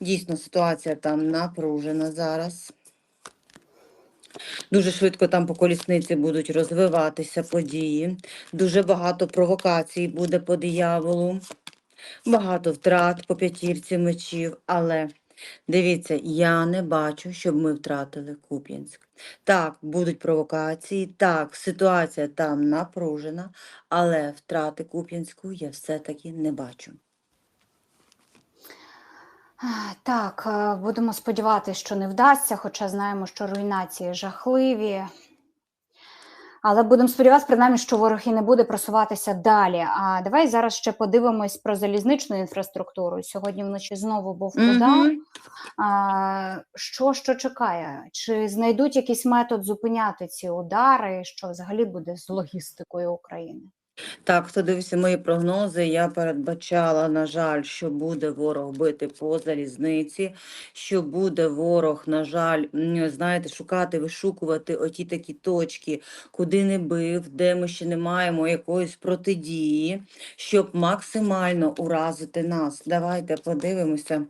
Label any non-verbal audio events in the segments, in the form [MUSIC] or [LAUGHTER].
Дійсно, ситуація там напружена зараз. Дуже швидко там по колісниці будуть розвиватися події. Дуже багато провокацій буде по дияволу, багато втрат по п'ятірці мечів. Але дивіться, я не бачу, щоб ми втратили Куп'янськ. Так, будуть провокації, так, ситуація там напружена, але втрати Куп'янську я все-таки не бачу. Так, е, будемо сподіватися, що не вдасться, хоча знаємо, що руйнації жахливі. Але будемо сподіватися, принаймні, що ворог і не буде просуватися далі. А давай зараз ще подивимось про залізничну інфраструктуру. Сьогодні вночі знову був удар. Мгм. А, що, що чекає? Чи знайдуть якийсь метод зупиняти ці удари? Що взагалі буде з логістикою України? Так, хто дивився мої прогнози, я передбачала, на жаль, що буде ворог бити по залізниці, що буде ворог, на жаль, знаєте, шукати, вишукувати оті такі точки, куди не бив, де ми ще не маємо якоїсь протидії, щоб максимально уразити нас. Давайте подивимося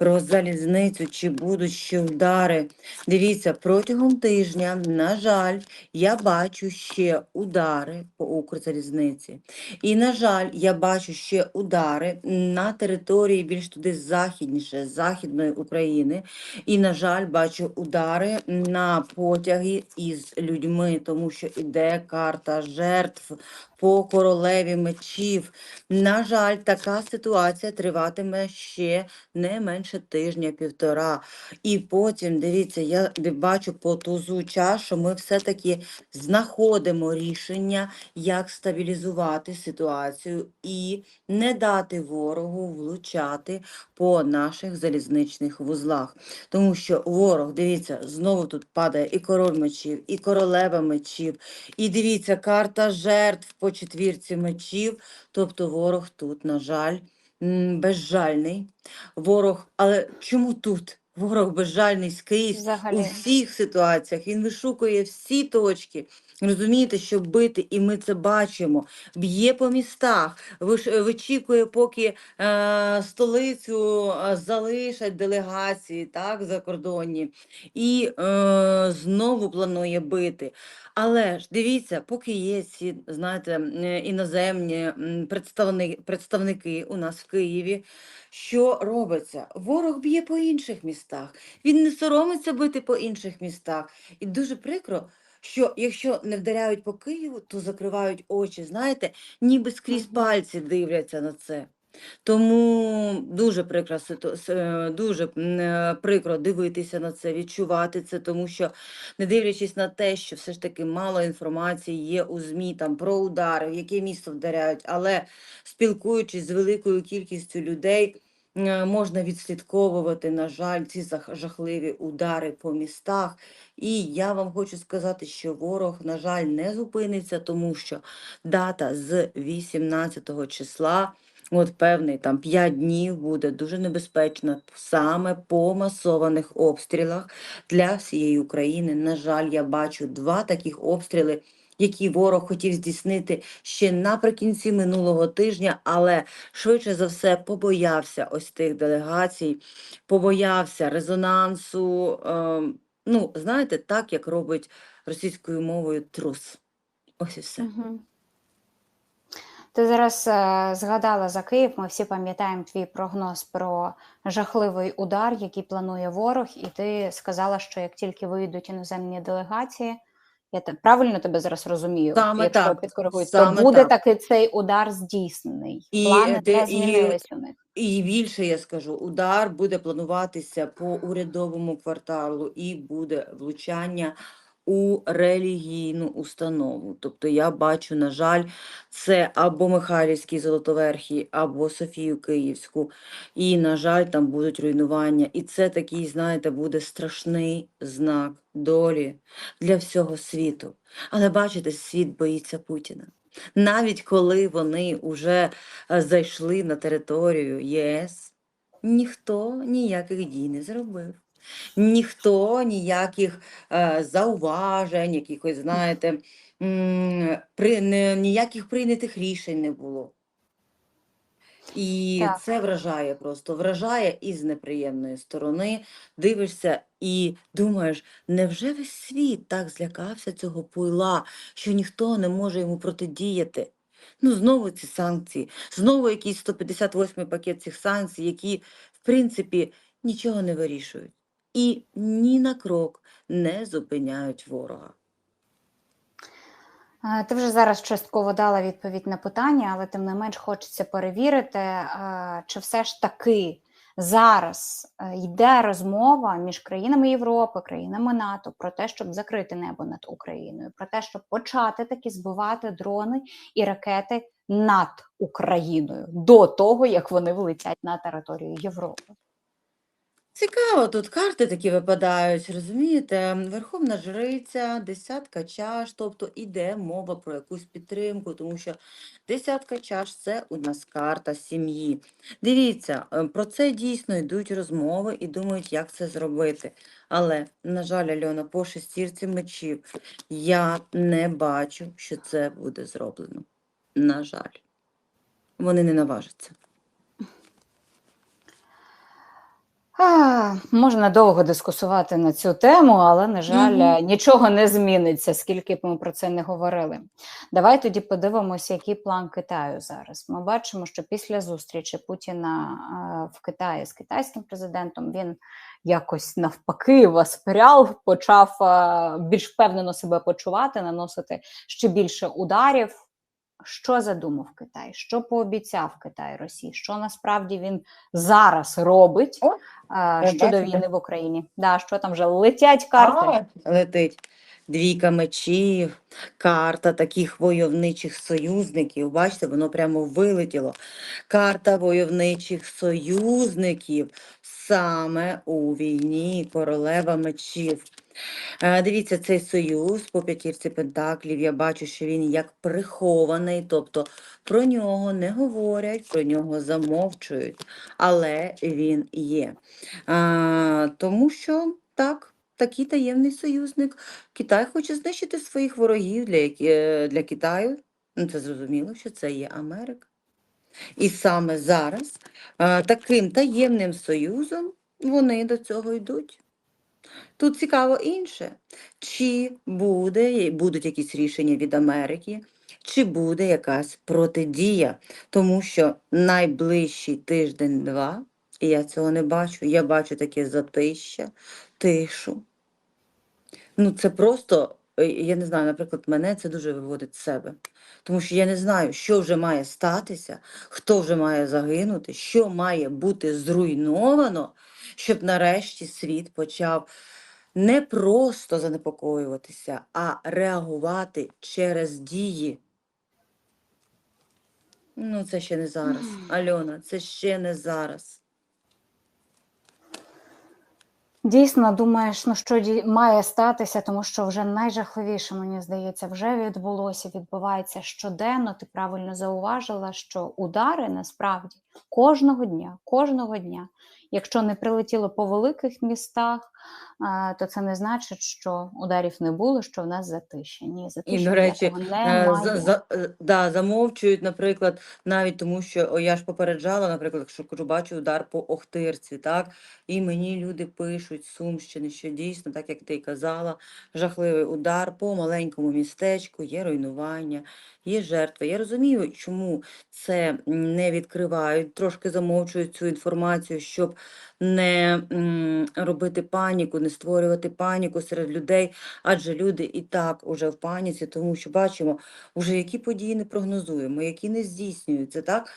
про залізницю, чи будуть ще удари. Дивіться, протягом тижня, на жаль, я бачу ще удари по Укрзалізниці. І, на жаль, я бачу ще удари на території більш туди західніше, Західної України. І, на жаль, бачу удари на потяги із людьми, тому що іде карта жертв по королеві мечів. На жаль, така ситуація триватиме ще не менше тижня-півтора. І потім, дивіться, я бачу по тузу що ми все-таки знаходимо рішення, як стабілізувати ситуацію і не дати ворогу влучати по наших залізничних вузлах. Тому що ворог, дивіться, знову тут падає і король мечів, і королева мечів, і дивіться, карта жертв четвірці мечів. Тобто ворог тут, на жаль, безжальний. Ворог, але чому тут? Ворог безжальний скрізь у всіх ситуаціях. Він вишукує всі точки. Розумієте, що бити, і ми це бачимо. Б'є по містах, виш- вичікує, поки е, столицю е, залишать делегації, так, закордонні, і е, знову планує бити. Але ж дивіться, поки є ці, знаєте, е, іноземні представни, представники у нас в Києві, що робиться? Ворог б'є по інших містах. Він не соромиться бити по інших містах. І дуже прикро, що якщо не вдаряють по Києву, то закривають очі, знаєте, ніби скрізь пальці дивляться на це. Тому дуже прикро, е, дуже е, прикро дивитися на це, відчувати це, тому що не дивлячись на те, що все ж таки мало інформації є у ЗМІ там про удари, в яке місто вдаряють, але спілкуючись з великою кількістю людей, можна відслідковувати, на жаль, ці жахливі удари по містах. І я вам хочу сказати, що ворог, на жаль, не зупиниться, тому що дата з 18 числа. От певний там 5 днів буде дуже небезпечно саме по масованих обстрілах для всієї України. На жаль, я бачу два таких обстріли, які ворог хотів здійснити ще наприкінці минулого тижня, але швидше за все побоявся ось тих делегацій, побоявся резонансу. ем, ну, знаєте, так як робить російською мовою трус. Ось і все. Ти зараз е, згадала за Київ. Ми всі пам'ятаємо твій прогноз про жахливий удар, який планує ворог, і ти сказала, що як тільки вийдуть іноземні делегації, я так правильно тебе зараз розумію, Саме якщо так, Саме то буде так. таки цей удар здійснений. І Плани де, не і- у них. І більше я скажу, удар буде плануватися по урядовому кварталу і буде влучання у релігійну установу. Тобто я бачу, на жаль, це або Михайлівський Золотоверхий, або Софію Київську. І, на жаль, там будуть руйнування. І це такий, знаєте, буде страшний знак долі для всього світу. Але бачите, світ боїться Путіна. Навіть коли вони вже е, зайшли на територію ЄС, ніхто ніяких дій не зробив. Ніхто ніяких е, зауважень, якихось, знаєте, при, не, ніяких прийнятих рішень не було. І Так. це вражає просто, вражає із неприємної сторони. Дивишся і думаєш, невже весь світ так злякався цього пуйла, що ніхто не може йому протидіяти? Ну, знову ці санкції, знову якийсь 158 пакет цих санкцій, які, в принципі, нічого не вирішують. І ні на крок не зупиняють ворога. Ти вже зараз частково дала відповідь на питання, але тим не менш хочеться перевірити, чи все ж таки зараз е, йде розмова між країнами Європи, країнами НАТО про те, щоб закрити небо над Україною, про те, щоб почати таки збивати дрони і ракети над Україною до того, як вони влетять на територію Європи. Цікаво, тут карти такі випадають, розумієте? Верховна жриця, десятка чаш, тобто іде мова про якусь підтримку, тому що десятка чаш це у нас карта сім'ї. Дивіться, е, про це дійсно йдуть розмови і думають, як це зробити. Але, на жаль, Альона, по шестірці мечів я не бачу, що це буде зроблено. На жаль, вони не наважаться. А, можна довго дискусувати на цю тему, але, на жаль, Мгм. е, нічого не зміниться, скільки б ми про це не говорили. Давай тоді подивимося, який план Китаю зараз. Ми бачимо, що після зустрічі Путіна в Китаї з китайським президентом він якось навпаки воспрял, почав більш впевнено себе почувати, наносити ще більше ударів. Що задумав Китай? Що пообіцяв Китай Росії? Що насправді він зараз робить О, щодо бачу, війни в Україні? Да, що там вже летять карти? А, летить. Двійка мечів, карта таких войовничих союзників. Бачите, воно прямо вилетіло. Карта войовничих союзників саме у війні королева мечів. Е, Дивіться, цей союз по п'ятірці пентаклів. Я бачу, що він як прихований, тобто про нього не говорять, про нього замовчують, але він є. А, тому що так, такий таємний союзник. Китай хоче знищити своїх ворогів для, е, для Китаю. Ну, це зрозуміло, що це є Америка. І саме зараз таким таємним союзом вони до цього йдуть. Тут цікаво інше, чи буде, будуть якісь рішення від Америки, чи буде якась протидія, тому що найближчий тиждень-два, і я цього не бачу, я бачу таке затища, тишу. Ну, це просто, е, я не знаю, наприклад, мене це дуже виводить з себе. Тому що я не знаю, що вже має статися, хто вже має загинути, що має бути зруйновано, щоб нарешті світ почав не просто занепокоюватися, а реагувати через дії. Ну, це ще не зараз. Альона, це ще не зараз. Дійсно, думаєш, ну що ді- має статися, тому що вже найжахливіше, мені здається, вже відбулося, відбувається щоденно. Ти правильно зауважила, що удари насправді кожного дня, кожного дня. Якщо не прилетіло по великих містах, то це не значить, що ударів не було, що в нас затишя. Ні, затишя до речі, Е, за, за, е, да, замовчують, наприклад, навіть тому, що я ж попереджала, наприклад, якщо кажу, бачу удар по Охтирці, так, і мені люди пишуть з Сумщини, що дійсно, так як ти й казала, жахливий удар по маленькому містечку, є руйнування, є жертви. Я розумію, чому це не відкривають, трошки замовчують цю інформацію, щоб не робити паніку, не створювати паніку серед людей, адже люди і так уже в паніці, тому що бачимо, уже які події не прогнозуємо, які не здійснюються, так?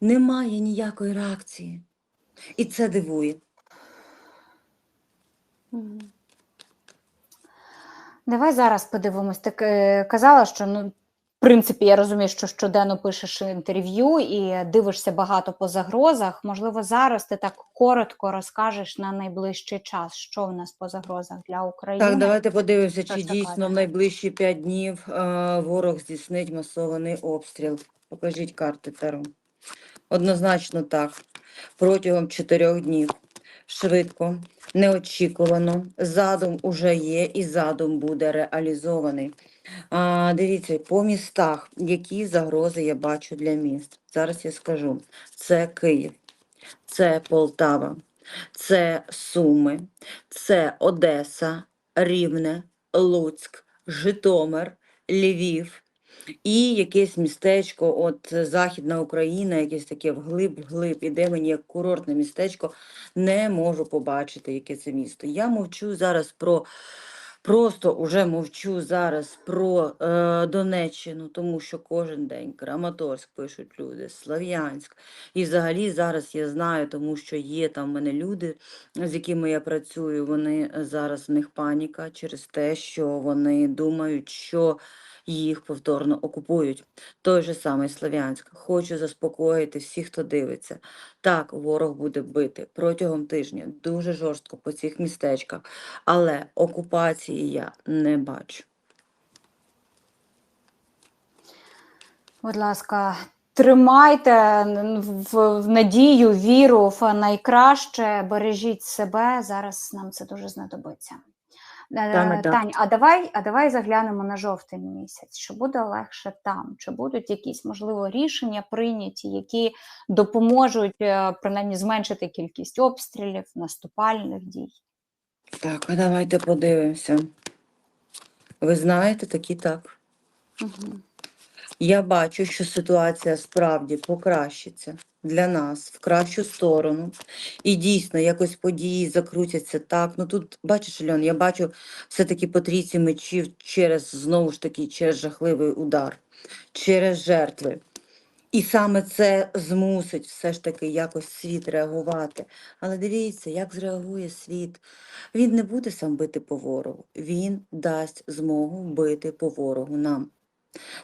Немає ніякої реакції. І це дивує. Давай зараз подивимось. Ти е, казала, що ну, принципі, я розумію, що щоденно пишеш інтерв'ю і дивишся багато по загрозах. Можливо, зараз ти так коротко розкажеш на найближчий час, що в нас по загрозах для України. Так, давайте подивимося, чи дійсно в найближчі п'ять днів е, ворог здійснить масований обстріл. Покажіть карти Таро. Однозначно так. Протягом чотирьох днів швидко, неочікувано. Задум уже є і задум буде реалізований. А, дивіться, по містах, які загрози я бачу для міст. Зараз я скажу: це Київ, це Полтава, це Суми, це Одеса, Рівне, Луцьк, Житомир, Львів. І якесь містечко, от е, Західна Україна, якесь таке вглиб-вглиб, іде мені як курортне містечко, не можу побачити, яке це місто. Я мовчу зараз про, просто уже мовчу зараз про е, Донеччину, тому що кожен день Краматорськ пишуть люди, Слов'янськ. І взагалі зараз я знаю, тому що є там в мене люди, з якими я працюю, вони е, зараз в них паніка через те, що вони думають, що їх повторно окупують. Той же самий Слов'янськ. Хочу заспокоїти всіх, хто дивиться. Так, ворог буде бити протягом тижня дуже жорстко по цих містечках, але окупації я не бачу. Будь ласка, тримайте в, надію, віру в найкраще, бережіть себе. Зараз нам це дуже знадобиться. Е, Саме так. Тань, а давай, а давай заглянемо на жовтень місяць. Що буде легше там? Чи будуть якісь можливо рішення прийняті, які допоможуть е, принаймні зменшити кількість обстрілів, наступальних дій? Так, а давайте подивимося. Ви знаєте, такі так. Угу. Я бачу, що ситуація справді покращиться для нас в кращу сторону. І дійсно, якось події закрутяться так. Ну тут, бачиш, Льон, я бачу все-таки по трійці мечів через, знову ж таки, через жахливий удар, через жертви. І саме це змусить все ж таки якось світ реагувати. Але дивіться, як зреагує світ. Він не буде сам бити по ворогу, він дасть змогу бити по ворогу нам.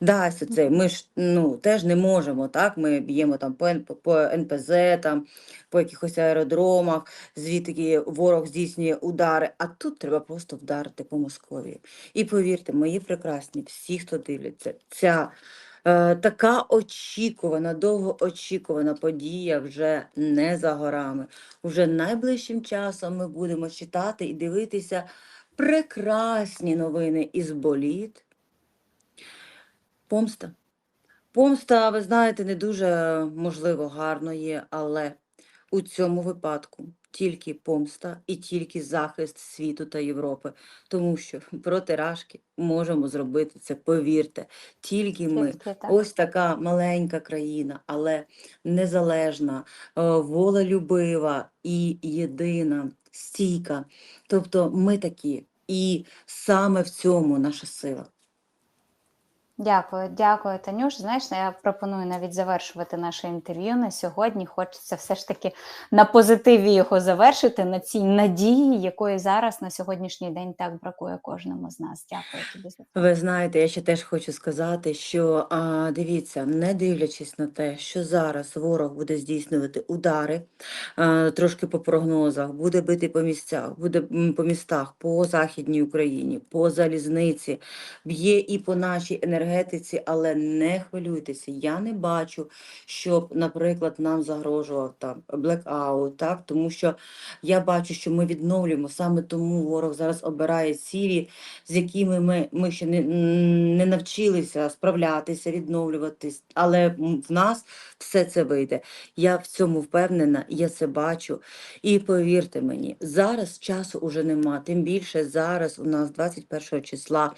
Дасть оце. Ми ж ну, теж не можемо, так? Ми б'ємо там по, по НПЗ, там, по якихось аеродромах, звідки ворог здійснює удари. А тут треба просто вдарити по Московії. І повірте, мої прекрасні, всі, хто дивляться, ця е, така очікувана, довгоочікувана подія вже не за горами. Уже найближчим часом ми будемо читати і дивитися прекрасні новини із боліт. Помста. Помста, ви знаєте, не дуже можливо гарно є, але у цьому випадку тільки помста і тільки захист світу та Європи. Тому що [LAUGHS] проти Рашки можемо зробити це, повірте. Тільки ми. Так. Ось така маленька країна, але незалежна, е, волелюбива і єдина, стійка. Тобто ми такі. І саме в цьому наша сила. Дякую, дякую, Танюш. Знаєш, я пропоную навіть завершувати наше інтерв'ю на сьогодні. Хочеться все ж таки на позитиві його завершити, на цій надії, якої зараз на сьогоднішній день так бракує кожному з нас. Дякую тобі за. Ви знаєте, я ще теж хочу сказати, що а, дивіться, не дивлячись на те, що зараз ворог буде здійснювати удари, а, трошки по прогнозах, буде бити по місцях, буде по містах, по Західній Україні, по залізниці, б'є і по нашій енергетиці, але не хвилюйтеся. Я не бачу, щоб, наприклад, нам загрожував там блекаут, так тому що я бачу, що ми відновлюємо саме тому ворог зараз обирає цілі, з якими ми, ми ще не, не навчилися справлятися, відновлюватись, але в нас все це вийде. Я в цьому впевнена, я це бачу. І повірте мені, зараз часу уже нема. Тим більше зараз у нас 21 числа.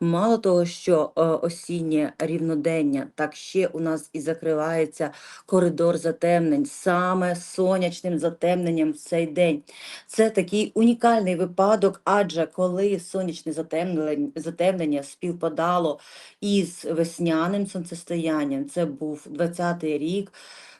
Мало того, що е, осіннє рівнодення, так ще у нас і закривається коридор затемнень, саме сонячним затемненням в цей день. Це такий унікальний випадок, адже коли сонячне затемнення, затемнення співпадало із весняним сонцестоянням, це був 20-й рік.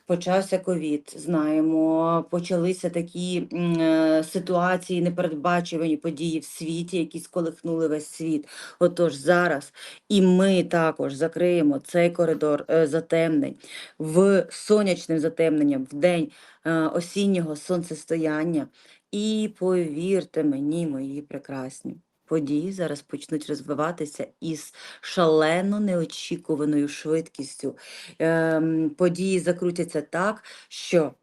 Почався ковід, знаємо, почалися такі е, ситуації, непередбачувані події в світі, які сколихнули весь світ. Отож, зараз і ми також закриємо цей коридор е, затемнень в сонячним затемненням в день е, осіннього сонцестояння. І повірте мені, мої прекрасні, події зараз почнуть розвиватися із шалено неочікуваною швидкістю. Ем, події закрутяться так, що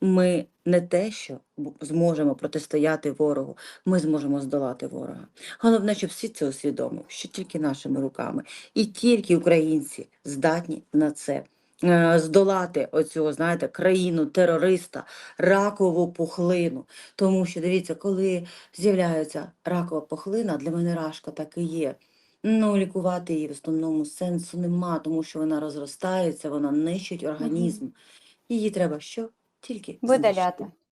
ми не те, що зможемо протистояти ворогу, ми зможемо здолати ворога. Головне, щоб всі це усвідомили, що тільки нашими руками і тільки українці здатні на це. Е, Здолати оцю, знаєте, країну терориста, ракову пухлину. Тому що дивіться, коли з'являється ракова пухлина, для мене рашка так і є. Ну, лікувати її в основному сенсу нема, тому що вона розростається, вона нищить організм. Її треба що? Тільки Видаляти.